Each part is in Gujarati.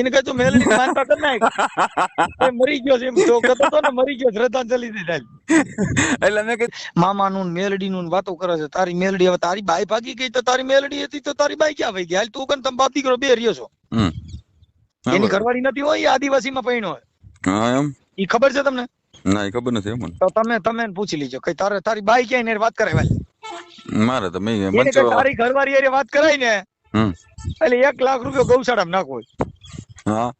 એને કહે તું મેલડી માનતા કર નાખ એ મરી ગયો છે એમ. તો કહેતો તો ને મરી ગયો શ્રદ્ધાંજલિ દે ચાલ એટલે મેં કીધું મામા નું મેલડી નું વાતો કરે છે. તારી મેલડી હવે તારી બાઈ ભાગી ગઈ તો તારી મેલડી હતી તો તારી બાઈ ક્યાં ભાઈ ગઈ? હાલ તું કન તમે બાપ દીકરો બે રહ્યો છો. એની. ઘરવાળી નથી હોય એ આદિવાસીમાં પૈણો હોય. હા એમ? ઈ ખબર છે તમને? ના એ ખબર નથી મને. તો તમે તમે પૂછી લીજો. કઈ તારે તારી બાઈ ક્યાંય ને વાત કરાય ભાઈ મારે તો મેં મંચો તારી ઘરવાળી એ વાત કરાય ને. હમ. એટલે એક લાખ રૂપિયા ગૌશાળામાં નાખવો હા.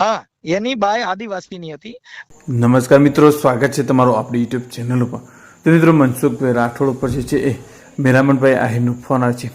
હા એની બાય આદિવાસીની હતી. નમસ્કાર મિત્રો સ્વાગત છે તમારું આપણી યુટ્યુબ ચેનલ ઉપર. તો મિત્રો મનસુખભાઈ રાઠોડ ઉપર જે છે એ મેરામણભાઈ આહિરનો ફોન આવે છે.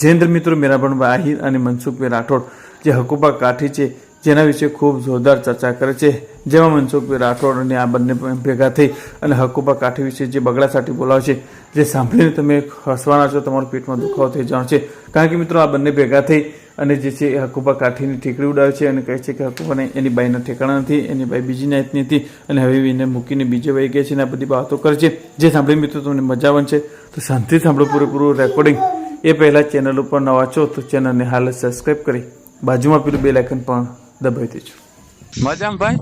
જયેન્દ્ર મિત્રો મેરામણભાઈ આહિર અને મનસુખભાઈ રાઠોડ જે હકુબા કાઠી છે જેના વિશે ખૂબ જોરદાર ચર્ચા કરે છે. જેમાં મનસુખભાઈ રાઠોડ અને આ બંને ભેગા થઈ અને હકુબા કાઠી વિશે જે બગડા સાટી બોલાવે છે જે સાંભળીને તમે હસવાના છો તમારું પેટમાં દુખાવો થઈ જવાનો છે. કારણ કે મિત્રો આ બંને ભેગા થઈ અને જે છે એ હકુબા કાઠીની ઠીકરી ઉડાવે છે અને કહે છે કે હકુબાને એની બાઈના ઠેકાણા નથી એની બાઈ બીજી નાયતની હતી અને હવે એને મૂકીને બીજે વહી ગઈ છે અને આ બધી બાબતો કરે છે. જે સાંભળી મિત્રો તમને મજા આવશે તો શાંતિથી સાંભળો પૂરેપૂરું રેકોર્ડિંગ એ પહેલાં ચેનલ ઉપર ન છો તો ચેનલને હાલ સબસ્ક્રાઈબ કરી બાજુમાં પેલું બે લેખન પણ દબાવી દેજો. મજામાં ભાઈ?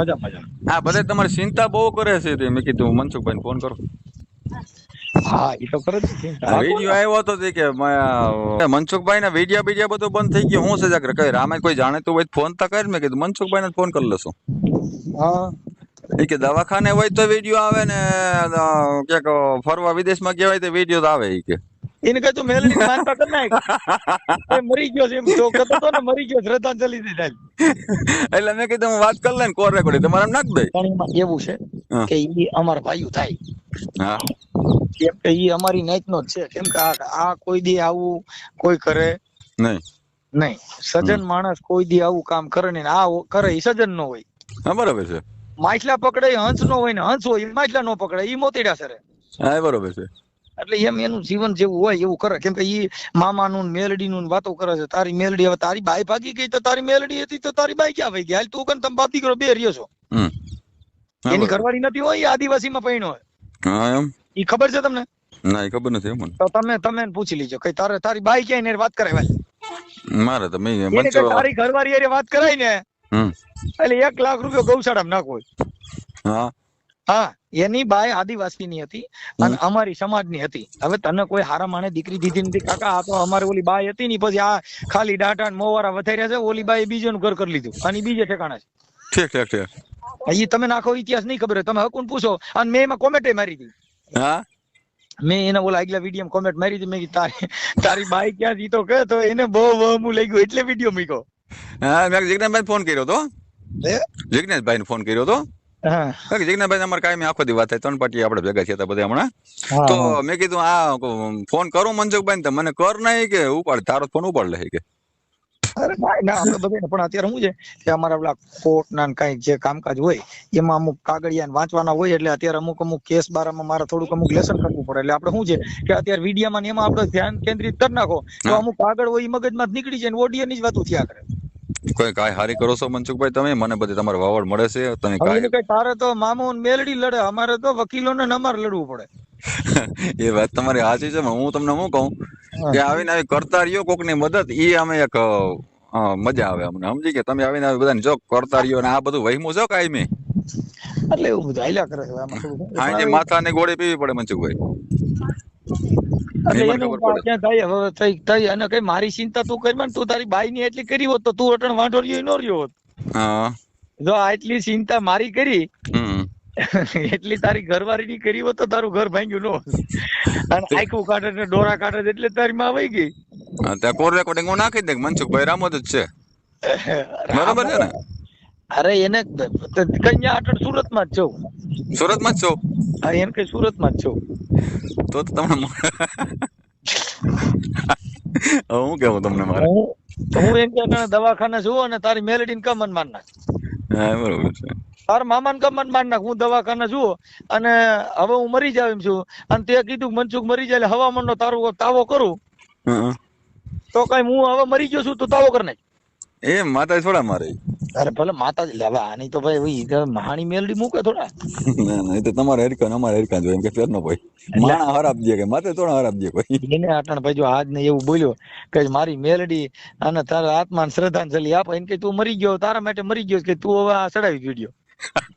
મજા મજા. હા બધા તમારી ચિંતા બહુ કરે છે મેં કીધું મનસુખભાઈ ફોન કરો. હા એ તો કરે વીડિયો આવ્યો હતો કે મનસુખભાઈ ના વીડિયો બીડિયા બધું બંધ થઈ ગયું. હું સજા કરે કઈ રામે કોઈ જાણે તો હોય ફોન તો કર મેં કીધું મનસુખભાઈ ને ફોન કરી લેશું. હા. એ કે દવાખાને હોય તો વીડિયો આવે ને ક્યાંક ફરવા વિદેશમાં ગયા હોય તો વીડિયો આવે. કે એને કહે તું મેલડી માનતા કર નાખ. મરી ગયો છે એમ. તો કહેતો હતો ને મરી ગયો શ્રદ્ધાંજલિ દે એટલે મેં કીધું હું વાત કરી લે ને કોર રેકોર્ડિંગ તમારે નાખ દઈ પણ એમાં એવું છે. કે ઈ અમારા ભાઈઓ થાય. હા. કેમ કે ઈ અમારી નાઈટનો જ છે. કેમ કે આ કોઈ દી આવું કોઈ કરે નહીં. નહીં. સજન માણસ કોઈ દી આવું કામ કરે ને આ કરે ઈ સજન નો હોય. હા બરોબર છે. માછલા પકડે હંસ નો હોય ને હંસ હોય માછલા નો પકડે ઈ મોતીડા સરે. હા બરાબર છે. એટલે એમ એનું જીવન જેવું હોય એવું કરે. કેમ કે ઈ મામાનું નું મેલડીનું નું વાતો કરે છે. તારી મેલડી હવે તારી બાઈ ભાગી ગઈ તો તારી મેલડી હતી તો તારી બાઈ ક્યાં ભાઈ ગઈ? હાલ તું કન તમે બાપ દીકરો બે રહ્યો છો. એની ઘરવાળી નથી હોય આદિવાસી આદિવાસીમાં પૈણો હોય. હા એમ. ઈ ખબર છે તમને? ના એ ખબર નથી મને તો તમે તમે પૂછી લીજો. કઈ તારે તારી બાઈ ક્યાંય ને વાત કરાય મારે તો મેં તારી ઘરવાળી એરે વાત કરાય ને એટલે એક લાખ રૂપિયા ગૌશાળામાં નાખો હા. હા એની બાઈ આદિવાસીની હતી અને અમારી સમાજની હતી. હવે તને કોઈ હારા માણે દીકરી દીધી નથી. કાકા આ તો અમારે ઓલી બાય હતી ની પછી આ ખાલી ડાટા ને મોવારા વધાર્યા છે ઓલી બાય બીજેનું ઘર કરી લીધું. અને બીજે ઠેકાણા છે. ઠીક ઠીક ઠીક. ઈ તમે નાખો ઇતિહાસ નહીં ખબર તમે હકુન પૂછો. અને મેં એમાં કોમેન્ટ મારી હતી હા? મેં એને બોલા આગલા વીડિયો કોમેન્ટ મારી હતી મેં કીધું તારી તારી બાઈ ક્યાં જીતો કે તો એને બહુ વહમું લઈ ગયું એટલે વીડિયો મૂક્યો. હા મેં જિજ્ઞાસભાઈ ફોન કર્યો તો. હે? ફોન કર્યો તો? હા. કારણ કે જિજ્ઞાસભાઈ અમારે કાયમી આખો દી વાત થાય ત્રણ પાટી આપણે ભેગા થયા હતા બધા હમણાં. તો મેં કીધું આ ફોન કરું મનસુખભાઈ ને તો મને કર નહીં કે ઉપાડ તારો ફોન ઉપાડ લે કે. અરે ના ના આપણે બધાને પણ અત્યારે શું છે કે અમારા પેલા કોર્ટ ના કઈ જે કામકાજ હોય એમાં અમુક કાગળિયા વાંચવાના હોય એટલે અત્યારે અમુક અમુક કેસ બારામાં મારે થોડુંક અમુક લેસન કરવું પડે. એટલે આપણે શું છે કે અત્યારે વિડીયામાં એમાં આપણે ધ્યાન કેન્દ્રિત કરી નાખો તો અમુક કાગળ હોય ઈ મગજમાં નીકળી જાય ને ઓડિયો ની જ વાતો થયા કરે. કોઈ કાય હારી કરો છો મનસુખભાઈ તમે? મને બધી તમારે વાવડ મળે છે તમે કાય કઈ તારે તો મામો ને મેલડી લડે અમારે તો વકીલો ને અમારે લડવું પડે. એ વાત તમારી સાચી છે હું તમને શું કહું? કે આવીને આવી કરતા રહ્યો કોકની મદદ ઈ અમે એક મજા આવે અમને. સમજી કે તમે આવીને આવી બધાને જો કરતા રહ્યો ને આ બધું વહીમું છો કાયમી એટલે એવું બધું હાલ્યા કરે છે આમાં શું છે. ગોળી પીવી પડે મનસુખભાઈ. મારી ચિંતા તું કરી તું તારી બાઈ ની એટલી કરી હોત તો તું અટણ વાંઢો રહ્યો નો રહ્યો હોત. જો આટલી ચિંતા મારી કરી એટલી તારી ઘરવાળી ની કરી હોત તો તારું ઘર ભાંગ્યું નો અને આખું કાઢે ને ડોરા કાઢે એટલે તારી માં આવી ગઈ ત્યાં કોર રેકોર્ડિંગ હું નાખી દે મનસુખભાઈ રામત જ છે. બરાબર છે ને? અરે એને કન્યા અટણ સુરતમાં જ છું. સુરતમાં જ છો? હા એમ કે સુરતમાં જ છો. તો તમને હું કેવું તમને મારે? હું એમ કે દવાખાને છું અને તારી મેલેડી ને કમન માર નાખ. હા બરોબર છે. તારા મામા ને કમન માર નાખ હું દવાખાને છું અને હવે હું મરી જાવ એમ છું. અને તે કીધું મનસુખ મરી જાય હવામાન નો તારો તાવો કરું. તો કઈ હું હવે મરી ગયો છું તો તાવો કર નાખ. એ માતા થોડા મારે. અરે ભલે માતા લે હવે આની તો ભાઈ મહાણી મેલડી મૂકે થોડા. ના ના એ તો તમારે હરકા અમારે હરકા જોઈએ એમ કે ફેર નો ભાઈ માણા હરાબ દે કે માથે થોડા હરાબ દે કોઈ એને આટણ ભાઈ જો આજ ને એવું બોલ્યો કે મારી મેલડી અને તારા આત્માને શ્રદ્ધાંજલિ આપે. એને કે તું મરી ગયો તારા માટે મરી ગયો. કે તું હવે આ ચડાવી વીડિયો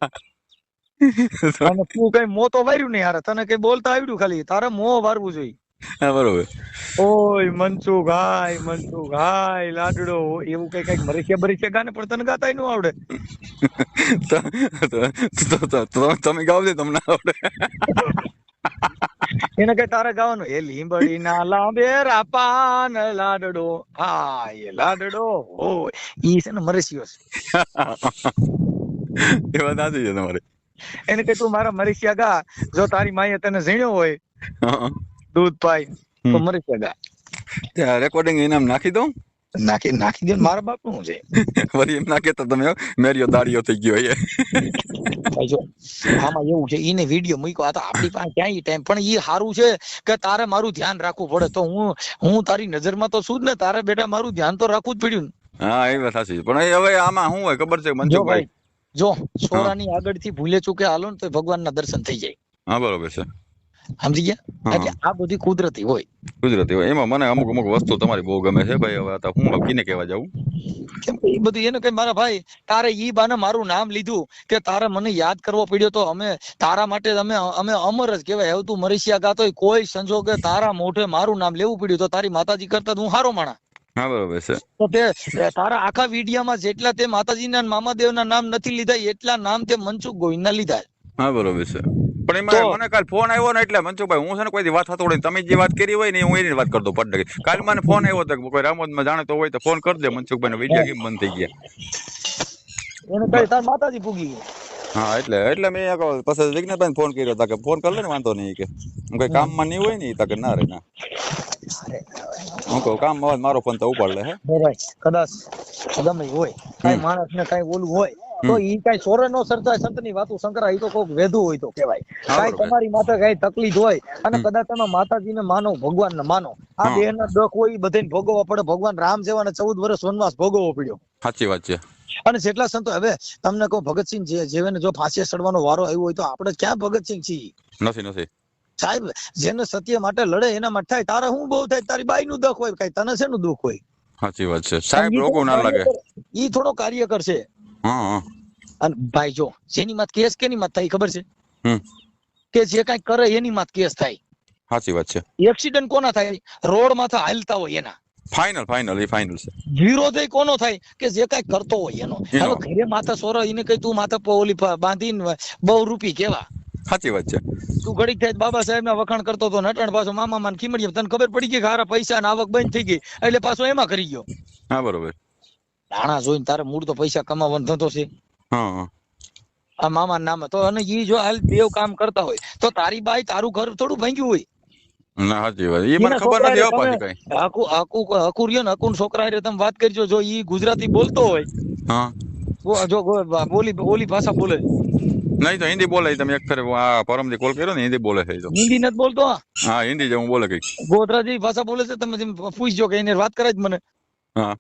અને તું કઈ મો તો વાર્યું નહીં હારે. તને કઈ બોલતા આવડ્યું ખાલી? તારે મોં વારવું જોઈએ. હા બરોબર. ઓય મનસુખભાઈ મનસુખભાઈ લાડડો. એવું કઈ કંઈક મરીખે બરીસિયા ગાને પણ તને ગાતા નું આવડે. તમે ગાવ દે તમને આવડે. એને કઈ તારે ગાવાનું? એ લીંબડી ના લાંબે રાપાન લાડડો. હા એ લાડડો. ઓ ઈ છે ને મરીસિયો છે. એ નથી છે તમારે એને કે તું મારા મરીસિયા ગા જો તારી માએ તને ઝીણ્યો હોય દૂધ પાઈ તો મરીસિયા ગા ત્યાં રેકોર્ડિંગ ઇનામ નાખી દઉં નાખી નાખી દે ને મારા બાપનું છે વળી એમ નાખે તો તમે મેરિયો દાડીયો થઈ ગયો એ આમાં એવું છે ઈને વીડિયો મૂક્યો આ તો આપણી પાસે ક્યાંય ટાઈમ પણ ઈ સારું છે કે તારે મારું ધ્યાન રાખવું પડે તો હું હું તારી નજરમાં તો છું જ ને તારે બેટા મારું ધ્યાન તો રાખવું જ પડ્યું હા એ વાત સાચી પણ હવે આમાં શું હોય ખબર છે મનસુખભાઈ ભાઈ જો સોરાની આગળથી ભૂલે ચૂકે હાલો ને તો ભગવાનના દર્શન થઈ જાય. હા બરોબર છે. સમજી ગયા? એટલે આ બધી કુદરતી હોય. કુદરતી હોય. એમાં મને અમુક અમુક વસ્તુ તમારી બહુ ગમે છે ભાઈ. હવે તો હું કીને કહેવા જાઉં? કેમ કે એ બધું એને કઈ મારા ભાઈ તારે ઈ બાને મારું નામ લીધું કે તારે મને યાદ કરવો પડ્યો તો અમે તારા માટે અમે અમે અમર જ કહેવાય. હવે તું મરીશિયા ગાતો કોઈ સંજોગે તારા મોઢે મારું નામ લેવું પડ્યું તો તારી માતાજી કરતા હું હારો માણા હા બરોબર છે. તો તે તારા આખા વિડીયામાં જેટલા તે માતાજીના મામાદેવના નામ નથી લીધા એટલા નામ તે મનસુખ ગોવિંદના લીધા હા બરોબર છે. પણ એમાં મને કાલ ફોન આવ્યો ને એટલે મનસુખભાઈ હું છે ને કોઈ વાત થતો હોય તમે જે વાત કરી હોય ને હું એની વાત કરતો પડે કાલ મને ફોન આવ્યો હતો કોઈ રામોદમાં જાણતો હોય તો ફોન કરી દે મનસુખભાઈ વીડિયો કેમ બંધ થઈ ગયા. એને કઈ તાર માતાજી પૂગી હા એટલે એટલે મેં પછી વિજ્ઞાન ફોન કર્યો હતા કે ફોન કર લે ને વાંધો નહીં કે. હું કઈ કામમાં નહીં હોય ને તકે ના રે ના. હું કહું કામ હોય મારો ફોન તો ઉપાડ લે હે. કદાચ ગમે હોય. કઈ માણસ ને કઈ ઓલું હોય તો ઈ કઈ સોરે નો સરતા સંતની વાતો સંકરા ઈ તો કોક વેધું હોય તો કેવાય કઈ તમારી માથે કઈ તકલીફ હોય અને કદાચ તમે માતાજી ને માનો ભગવાન ને માનો. આ. દેહ ના દુઃખ હોય ઈ બધાને ભોગવવા પડે. ભગવાન રામ જેવાને ચૌદ વર્ષ વનવાસ ભોગવવો પડ્યો. સાચી વાત છે. અને જેટલા સંતો હવે તમને કહું ભગતસિંહ જે જેને જો ફાંસી ચડવાનો વારો આવ્યો હોય તો આપણે ક્યાં ભગતસિંહ છીએ? નથી નથી. સાહેબ જેને સત્ય માટે લડે એના માટે થાય. તારે શું બહુ થાય? તારી બાઈ નું દુઃખ હોય કઈ તને શેનું દુઃખ હોય? સાચી વાત છે. સાહેબ લોકો ના લાગે. ઈ થોડો કાર્ય કરશે. અને ભાઈ જો જેની માત કેસ કેની માત થાય ખબર છે? કે જે કઈ કરે એની માત કેસ થાય. સાચી વાત છે. એક્સિડન્ટ કોના થાય? રોડમાંથી હાલતા હોય એના. ફાઇનલ ફાઇનલ એ ફાઇનલ છે. વિરોધ ય કોનો થાય? કે જે કઈ કરતો હોય એનો. હવે ઘરે માથા સોરો એને કઈ તું માથા પોલી બાંધીને બહુ રૂપી કેવા? સાચી વાત છે. તું ઘડીક થાય બાબા સાહેબ ના વખાણ કરતો હતો નટણ પાછો મામા માં ખીમડીએ તને ખબર પડી ગઈ કે હારા પૈસા ને આવક બંધ થઈ ગઈ એટલે પાછો એમાં કરી ગયો. હા બરોબર. નાણા જોઈને તારે મૂળ તો પૈસા કમાવાનો ધંધો છે. આ મામા નામે તો અને ઈ જો હાલ બેવ કામ કરતા હોય તો તારી બાઈ તારું ઘર થોડું ભાંગ્યું હોય. ના સાચી વાત. એ મને ખબર નથી છોકરાએ પાછી કઈ. આકુ આકુ હાકુ હાકુ રહ્યો ને હકુન છોકરા હારે તમે વાત કરજો જો ઈ ગુજરાતી બોલતો હોય. હા. જો બોલી બોલી ભાષા બોલે. નહીં તો હિન્દી બોલે તમે એક ફેર આ પરમથી કોલ કર્યો ને હિન્દી બોલે છે તો. હિન્દી નથી બોલતો? હા. હિન્દી જ હું બોલે કઈ ગોધરાજી ભાષા બોલે છે તમે પૂછજો કે એને વાત કરાય જ મને. હા.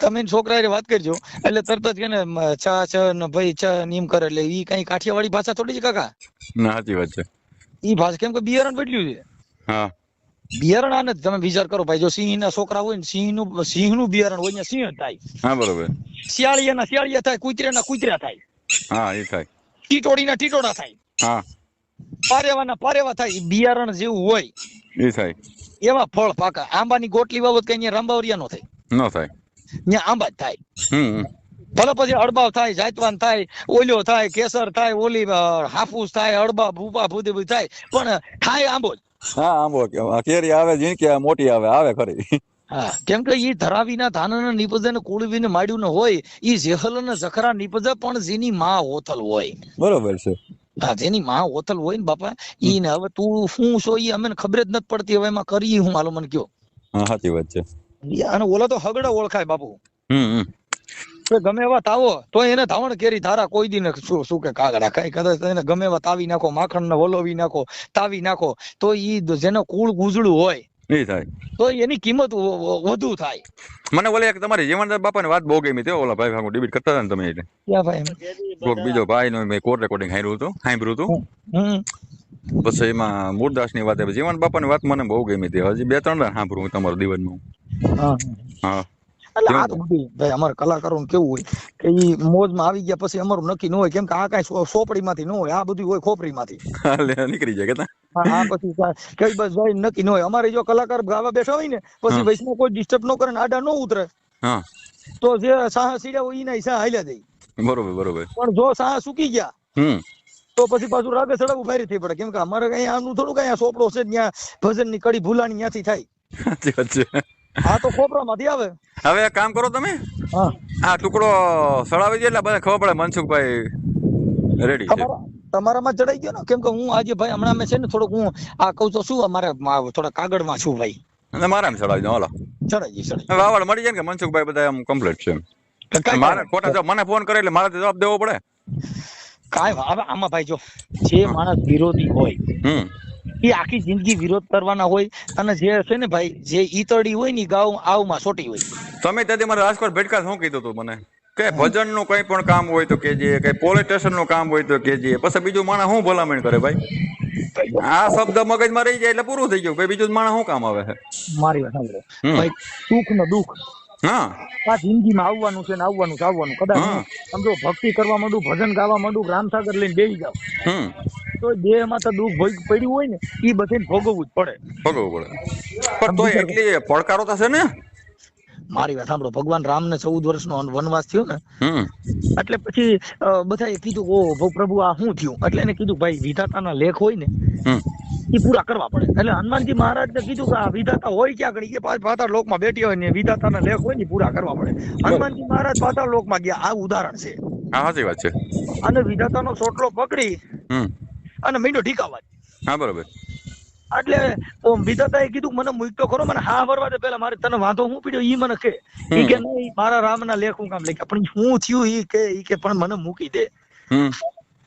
તમે છોકરા એ વાત કરજો. એટલે તરત જ કે ને છા છ ને ભાઈ છ ને કરે એટલે ઈ કઈ કાઠિયાવાડી ભાષા થોડી છે કાકા? ના સાચી વાત છે. ઈ ભાષા કેમ કે બિયારણ બદલ્યું છે. હા. બિયારણ આને તમે વિચાર કરો ભાઈ જો સિંહ ના છોકરા હોય ને સિંહનું સિંહનું બિયારણ હોય ને સિંહ થાય. હા બરોબર. શિયાળિયા ના શિયાળિયા થાય કુતરા ના કુતરા થાય. હા એ થાય. ટીટોડી ના ટીટોડા થાય. હા. પારેવા ના પારેવા થાય બિયારણ જેવું હોય. એ થાય. એવા ફળ પાકા. આંબાની ગોટલી બાબત કઈ રાંબાવરિયા નો થાય. ન થાય. ત્યાં આંબા જ થાય. હમ. ભલે પછી અડબાવ થાય જાતવાન થાય ઓલ્યો થાય કેસર થાય ઓલી હાફૂસ થાય અડબા ભૂપા ભૂદેવું થાય. પણ થાય આંબો જ. હા આંબો કેરી આવે આવે, મોટી આવે આવે ખરી. કેમ કે ઈ ધરાવીના ધાનને નીપજે ને કુળવીને માડ્યું ને હોય ઈ જેહલ ને જખરા નીપજે પણ જેની માં હોથલ હોય. બરોબર છે. હા જેની માં હોથલ હોય ને બાપા ઈ ને હવે તું શું છો ઈ અમને ખબર જ નથી પડતી હવે એમાં કરી હું માલુમ મને કયો. હા સાચી વાત છે. અને ઓલા તો હગડા ઓળખાય બાપુ. હમ ગમે એવા તાવો તો એને ધાવણ કેરી ધારા કોઈ દી ને શું શું કે કાગડા કઈ કદાચ એને ગમે એવા તાવી નાખો માખણ ને વલોવી નાખો તાવી નાખો તો ઈ જેનો કુળ ગુજળું હોય એ થાય. તો એની કિંમત વધુ થાય. મને ઓલે એક તમારી જીવનદાસ બાપાની વાત બહુ ગમી હતી ઓલા ભાઈ ભાગો ડિબેટ કરતા હતા ને તમે એટલે. ક્યાં ભાઈ કોક બીજો ભાઈ નો મેં કોર રેકોર્ડિંગ સાંભળ્યું હતું સાંભળ્યું હતું. હમ. પછી એમાં મૂળદાસની વાત જીવન જીવન બાપાની વાત મને બહુ ગમી હતી. હજી બે ત્રણ સાંભળું તમારું દિવસ હા. હા. એટલે આ તો બધું ભાઈ અમારા કલાકારો કેવું હોય કે ઈ મોજમાં આવી ગયા પછી અમારું નક્કી ન હોય કેમ કે આ કાંઈ સોપડી સોપડીમાંથી ન હોય આ બધું હોય ખોપરીમાંથી એટલે નીકળી જાય કેતા. આ પછી કઈ બસ ભાઈ નક્કી ન હોય. અમારે જો કલાકાર ગાવા બેઠા હોય ને પછી હા. વૈષ્ણવ કોઈ ડિસ્ટર્બ ન કરે ને આડા ન ઉતરે. તો જે સાહ સીડ્યા હોય એના સાહ હાલ્યા જાય. બરોબર બરોબર. પણ જો સાહ સુકી ગયા હમ. તો પછી પાછું રાગે સડક ભારી થઈ પડે. કેમ કે અમારે કઈ આનું થોડું કઈ સોપડો છે ત્યાં ભજનની કડી ભૂલાણી ત્યાંથી થાય. આ તો ખોપરામાંથી આવે. હવે એક કામ કરો તમે? હા. આ ટુકડો સળાવી દે એટલે બધા ખબર પડે મનસુખભાઈ રેડી છે. તમારા તમારામાં ચડાઈ ગયો ને? કેમ કે હું આજે ભાઈ હમણાં મેં છે ને થોડુંક હું આ કહું તો શું અમારે થોડા કાગળમાં છું ભાઈ. અને મારામાં સળાવી દો હાલો. ચડાઈ ગઈ વાવડ મળી જાય ને કે મનસુખભાઈ બધા આમ કમ્પ્લીટ છે એમ. મારે ખોટા મને ફોન કરે એટલે મારે જવાબ દેવો પડે. કાંઈ હવે આમાં ભાઈ જો જે માણસ વિરોધી હોય હમ. એ આખી જિંદગી વિરોધ કરવાના હોય અને જે છે ને ભાઈ જે ઈતળી હોય ને ગાઉ આવમાં સોટી હોય. તમે ત્યાંથી મારે રાજકોટ ભેટકા શું કીધું તું મને? કે ભજનનું કઈ પણ કામ હોય તો કેજે કઈ પોલીસ સ્ટેશનનું કામ હોય તો કેજે પછી બીજું માણસ શું ભલામણ કરે ભાઈ? આ શબ્દ મગજમાં રહી જાય એટલે પૂરું થઈ ગયું. બીજું માણસ શું કામ આવે છે? મારી વાત સાંભળો. ભાઈ સુખ ને દુઃખ. આ જિંદગીમાં આવવાનું છે ને આવવાનું આવવાનું. કદાચ સમજો ભક્તિ કરવા માંડું ભજન ગાવા માંડું રામસાગર લઈને બેસી જાવ તો દેહમાં તો દુઃખ ભોગ પડ્યું હોય ને એ બધે ભોગવવું જ પડે. ભોગવવું પડે. પણ તો એટલી પડકારો થશે ને? મારી વાત સાંભળો ભગવાન રામ ને ચૌદ વર્ષનો વનવાસ થયો ને એટલે પછી બધાએ કીધું ઓ પ્રભુ આ શું થયું? એટલે એને કીધું ભાઈ વિધાતાના લેખ હોય ને એ પૂરા કરવા પડે. એટલે હનુમાનજી મહારાજને કીધું કે આ વિધાતા હોય ક્યાં આગળ? કે પાતાળ લોકમાં બેઠી હોય ને વિધાતાના લેખ હોય ને પૂરા કરવા પડે. હનુમાનજી મહારાજ પાતાળ લોકમાં ગયા. આ ઉદાહરણ છે. હા સાચી વાત છે. અને વિધાતાનો સોટલો પકડી અને મીંડો ઢીકાવા હા બરોબર. એટલે વિધાતાએ કીધું મને મૂકતો ખરો મને હા ભરવા દે. પેલા મારે તને વાંધો હું પીડ્યો? ઈ મને કે. ઈ કે નહીં મારા રામના લેખ હું કામ લખ્યા. પણ હું થયું ઈ કે ઈ કે પણ મને મૂકી દે. હમ.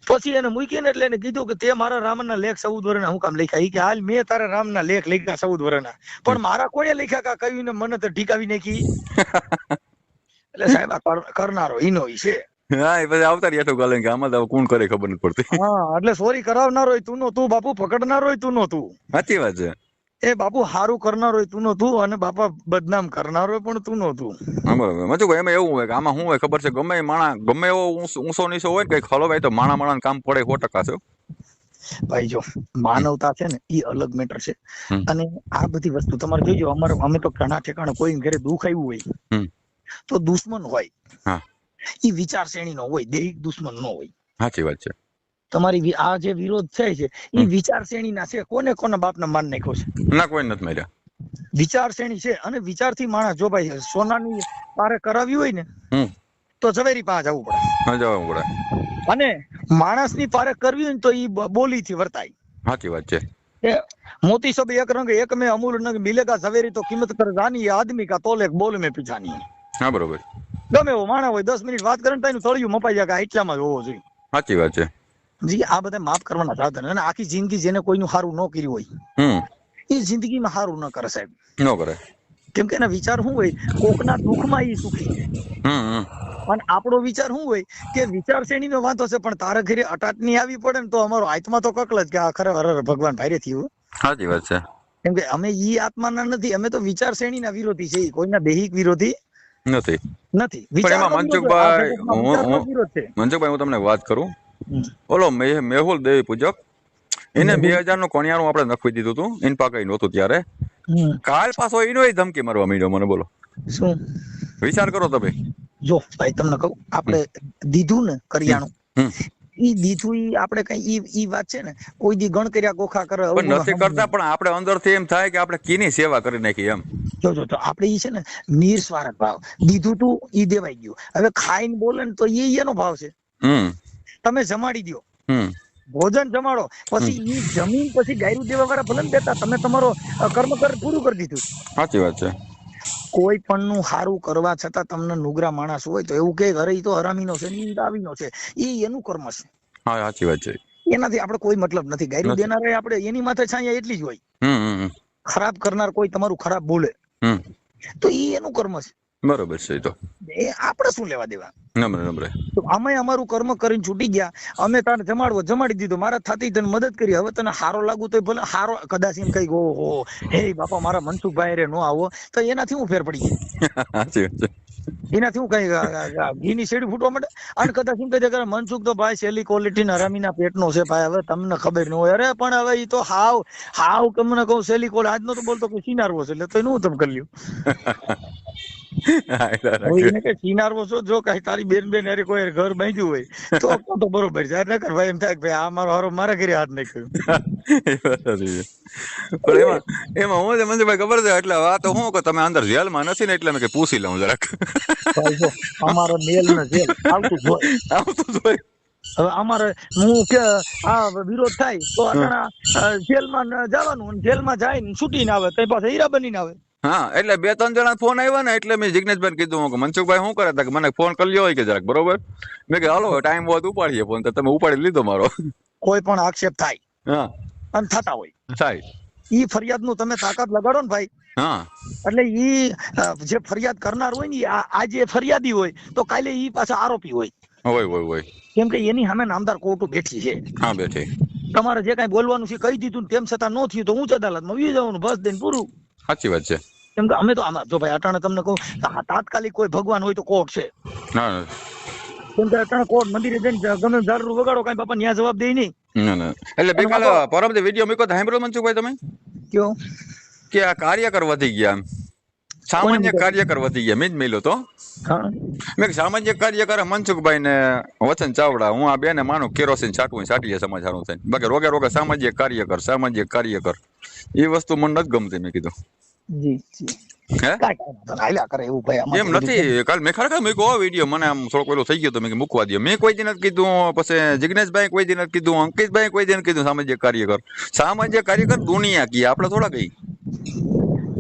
પછી એને મૂકીને એટલે એને કીધું કે તે મારા રામના લેખ ચૌદ વર્ષના હું કામ લખ્યા. કે હાલ મેં તારા રામના લેખ લખ્યા ચૌદ વર્ષના પણ મારા કોણે લખ્યા કા? કહ્યું ને મને તો ઢીકાવી નાખી. એટલે સાહેબ આ કરનારો ઈનો ઈ છે. હા એ પછી આવતા રહ્યા તો ગાલે કે આમાં તો કોણ કરે ખબર નથી પડતી. હા એટલે સોરી કરાવનારો તું નો તું બાપુ પકડનારો તું નો તું. સાચી વાત છે. એ બાપુ હારું કરનારો તું નતું અને બાપા બદનામ કરનારો પણ તું નતું મચુભાઈ એમાં એવું હોય કે આમાં શું હોય ખબર છે? ગમે માણા ગમે એવો ઊંસો નીચો હોય કઈ હલવાય તો માણા માણા કામ પડે સો ટકા છે ભાઈ જો માનવતા છે ને એ અલગ મેટર છે. અને આ બધી વસ્તુ તમારે જોજો અમારે અમે તો ઘણા ઠેકાણે કોઈ ઘરે દુઃખ આવ્યું હોય તો દુશ્મન હોય. હા. એ વિચાર શ્રેણીનો હોય દૈહિક દુશ્મન નો હોય. સાચી વાત છે. તમારી આ જે વિરોધ થાય છે એ વિચાર શ્રેણીના છે. કોને કોના બાપના માન નાખ્યો છે? ના કોઈ નથી માર્યા. વિચાર છે અને વિચારથી માણસ જો ભાઈ સોનાની પારે કરાવી હોય ને તો ઝવેરી પાસે જવું પડે. જવું પડે. અને માણસની પારે કરવી હોય ને તો એ બોલીથી વર્તાય. સાચી વાત છે. મોતી સબ એક રંગ એક મે અમૂલ રંગ મિલેગા ઝવેરી તો કિંમત કર જાની આદમી કા તોલે બોલ મેં પીછાની હા બરોબર. ગમે એવો માણસ હોય દસ મિનિટ વાત કરે ને તારું તળિયું મપાઈ જાય એટલામાં જ હોવો જોઈએ. સાચી વાત છે. જી આ બધા માફ કરવાના સાધન અને આખી જિંદગી જેને કોઈનું સારું ન કર્યું હોય એ જિંદગીમાં સારું ન કરે સાહેબ. ન કરે. કેમ કે એના વિચાર શું હોય? કોકના દુઃખમાં એ સુખી છે. અને આપણો વિચાર શું હોય? કે વિચાર શ્રેણીનો વાંધો છે પણ તારા ઘરે અટાટની આવી પડે ને તો અમારો આત્મા તો કકલ જ કે આ ખરેખર હરે ભગવાન ભારે થયું સાચી વાત છે. કેમ કે અમે ઈ આત્માના નથી અમે તો વિચાર શ્રેણીના વિરોધી છે કોઈના દૈહિક વિરોધી નથી. નથી. મનસુખભાઈ, મનસુખભાઈ હું તમને વાત કરું. ઓલો મેહુલ દેવી પૂજક. એને બે હજારનું કોણિયાનું આપણે નખવી દીધું હતું ઇન પાકઈ નહોતું ત્યારે. કાલ પાછો એનો ધમકી મારવા માંડ્યો મને બોલો. શું? વિચાર કરો તમે. જો ભાઈ તમને કહું આપણે દીધું ને કરિયાણું. ઈ દીધું ઈ આપણે કઈ ઈ ઈ વાત છે ને કોઈ દી ગણ કર્યા ગોખા કરે પણ નથી કરતા પણ આપણે અંદરથી એમ થાય કે આપણે કીની સેવા કરી નાખી એમ. જો જો તો આપણે ઈ છે ને નિર્સ્વાર્થ ભાવ. દીધું તું ઈ દેવાઈ ગયું. હવે ખાઈને બોલે ને તો ઈ એનો ભાવ છે. હમ. તમે જમાડી દો ભોજન જમાડો. પછી ઈ જમીન પછી ગાયરું દેવા વાળા ભલે દેતા. તમે તમારો કર્મ કર પૂરું કરી દીધું. સાચી વાત છે. કોઈ પણ નું સારું કરવા છતાં તમને નુગરા માણસ હોય તો એવું કે અરે ઈ તો હરામીનો છે ને ઈ દાવીનો છે. ઈ એનું કર્મ છે. હા સાચી વાત છે. એનાથી આપણે કોઈ મતલબ નથી. ગાયરું. દેનારે આપણે એની માથે છાયા એટલી જ હોય. ખરાબ કરનાર કોઈ તમારું ખરાબ બોલે. તો એ એનું કર્મ છે. બરોબર છે તો. એ આપણે શું લેવા દેવા? નમ્ર નમ્ર તો અમે અમારું કર્મ કરીને છૂટી ગયા. અમે તને જમાડવો જમાડી દીધો. મારા થતી તને મદદ કરી. હવે તને હારો લાગુ તો ભલે હારો કદાચ એમ કઈ ઓહો હે બાપા મારા મનસુખભાઈ રે નો આવો. તો એનાથી હું ફેર પડી ગયો? એનાથી હું કઈ ઘીની શેડી ફૂટવા માટે અને કદાચ એમ કહી મનસુખ તો ભાઈ સેલી ક્વોલિટી ના હરામીના પેટનો છે ભાઈ. હવે તમને ખબર ન હોય. અરે પણ હવે એ તો હાવ હાવ તમને કહું સેલી કોલ આજનો તો બોલતો કે સિનારવો છે. એટલે તો એનું હું તમે કરી લ્યું. હા, એટલે હવે રાખે. એને કે સિનારવો છો જો કઈ તારી બેન બેન અરે કોઈ ઘર બાંધ્યું હોય તો બરોબર છે. નકર ભાઈ એમ થાય ભાઈ આ મારો હારો મારા ઘરે હાથ નાખ્યો. પણ એમાં એમાં હું મંજુભાઈ ખબર છે એટલે આ તો હું કે તમે અંદર જેલમાં નથી ને એટલે મેં કે પૂછી લઉં જરાક. અમારો મેલ ને જેલ આવતું જ હોય. જોઈ હવે અમારે હું કે આ વિરોધ થાય તો જેલમાં જવાનું જેલમાં જાય ને છૂટીને આવે તો પાસે હીરા બનીને આવે. હા એટલે બે ત્રણ જણા ફોન આવ્યા ને એટલે મેં જિજ્ઞેશભાઈ કીધું કે મનસુખભાઈ શું કરે? કે મને ફોન કરી લ્યો કે જરાક બરોબર? મેં કે હાલો ટાઈમ બહુ ઉપાડીએ ફોન તો તમે ઉપાડી લીધો મારો. કોઈ પણ આક્ષેપ થાય. હા. અને થતા હોય. થાય. ઈ ફરિયાદનું તમે તાકાત લગાડો ને ભાઈ. હા. એટલે ઈ જે ફરિયાદ કરનાર હોય ને આ- આજે ફરિયાદી હોય તો કાલે ઈ પાછા આરોપી હોય. હોય હોય હોય. કેમ કે એની સામે નામદાર કોર્ટ બેઠી છે. હા બેઠી. તમારે જે કઈ બોલવાનું છે કહી દીધું તેમ છતાં ન થયું તો ઉચ્ચ અદાલતમાં વી જવાનું બસ દઈને પૂરું. સાચી વાત છે. કેમ કે અમે તો આમાં જો ભાઈ અટાણે તમને કહું તાત્કાલિક કોઈ ભગવાન હોય તો કોર્ટ છે. હા કેમ કે અટાણે કોર્ટ મંદિરે જઈને ગમે એમ વગાડો કાંઈ બાપા ન્યા જવાબ દે નહીં. ના ના. એટલે બે કાલે પરમ વીડિયો મૂક્યો સાંભળ્યો મનસુખભાઈ તમે? કયો? કે આ કાર્ય વધી ગયા એમ. સામાન્ય કાર્યકર વધી ગયા મેં જ મેલ્યો તો. મેં સામાન્ય કાર્યકર મનસુખભાઈ ને વચન ચાવડા હું આ બેને માનું કેરોસીન છાંટવું છાંટીએ સમાજ સારું થાય બાકી રોગે રોગે સામાજિક કાર્યકર સામાજિક કાર્યકર. એ વસ્તુ મને નથી ગમતી મેં કીધું. જી જી. હે? કાંઈ કાંઈ વાંધો નહીં. હાલ્યા કરે એવું ભાઈ આમાં એમ નથી. કાલ મેં ખરેખર મૂક્યો વીડિયો મને આમ થોડોક પેલો થઈ ગયો તો મેં મૂકવા દો મેં કોઈ દી કીધું પછી જિગ્નેશભાઈ કોઈ દી કીધું અંકિતભાઈ કોઈ દી કીધું સામાજિક કાર્યકર. સામાજિક કાર્યકર દુનિયા કી આપણે થોડા કઈ.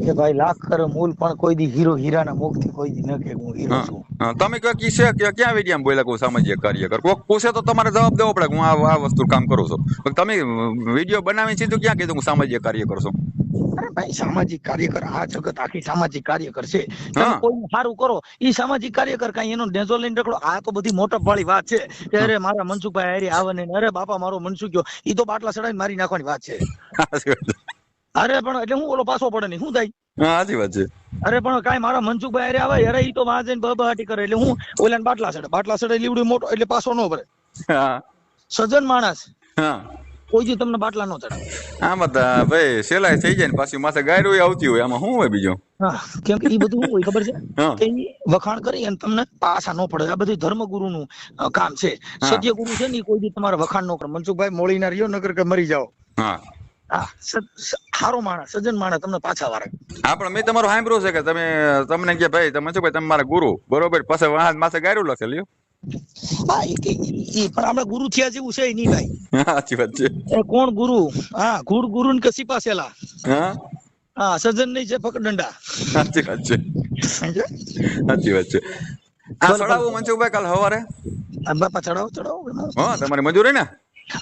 કે ભાઈ લાખ કરે મૂલ પણ કોઈ દી હીરો હીરાના મુખથી કોઈ દી ન કે હું હીરો છું. તમે કયો કી છે? કે ક્યાં વીડિયો બોલ્યા કહું સામાજિક કાર્યકર? કોક પૂછે તો તમારે જવાબ દેવો પડે કે હું આ આ વસ્તુ કામ કરું છું. તમે વીડિયો બનાવી સીધું ક્યાં કીધું હું સામાજિક કાર્ય છું? અરે ભાઈ સામાજિક કાર્યકર આ જગત આખી સામાજિક કાર્યકર છે. તમે હા. સારું કરો ઈ સામાજિક કાર્યકર કઈ એનો નેજો લઈને રખડો. આ તો બધી મોટપ વાળી વાત છે કે અરે મારા મનસુખભાઈ હારી આવે ને અરે બાપા મારો મનસુખ્યો ઈ તો બાટલા ચડાવીને મારી નાખવાની વાત છે. અરે પણ એટલે હું ઓલો પાછો પડે નહીં શું થાય સાચી વાત છે. અરે પણ કાંઈ મારા મનસુખભાઈ હારે આવે અરે ઈ તો માં જઈને બહાટી કરે એટલે હું ઓલા બાટલા ચડે બાટલા ચડે લીવડું મોટો એટલે પાછો ન ભરે. સજન માણસ. હા. કોઈ દી તમને બાટલા નો ચડાવે. આમાં તો ભાઈ સેલાય થઈ જાય ને પાછી માથે ગાયરું આવતી હોય આમાં શું હોય બીજું? કેમ કે એ બધું હોય ખબર છે? કે વખાણ કરી અને તમને પાછા નો પડે આ બધું ધર્મગુરુ નું કામ છે. સત્યગુરુ છે ને કોઈ દી તમારે વખાણ નો કરે. મનસુખભાઈ મોળી ના રહ્યો નગર કે મરી જાઓ. સારો માણસ સજ્જન માણસ તમને પાછા વારે. હા પણ મેં તમારું સાંભળ્યું છે કે તમે તમને કે ભાઈ તમે શું ભાઈ તમે મારા ગુરુ બરોબર? પાસે વાહન માથે ગાયરું લખે લ્યો. હા એ પણ આપણે ગુરુ થયા જેવું છે નહીં ભાઈ. સાચી વાત છે. કોણ ગુરુ? હા ગુરુ ગુરુ ને કસી પાસેલા. હા? હા સજ્જન નહીં છે ફકડંડા. સાચી વાત છે. સાચી વાત છે. આ ચડાવો મનસુખભાઈ કાલ સવારે? બાપા ચડાવો ચડાવો. હા તમારી મંજૂરી ને?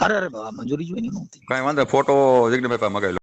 અરે અરે મંજૂરી જોઈ નહીં કઈ વાંધો ફોટો જગદીભાઈ પાસે મગાવી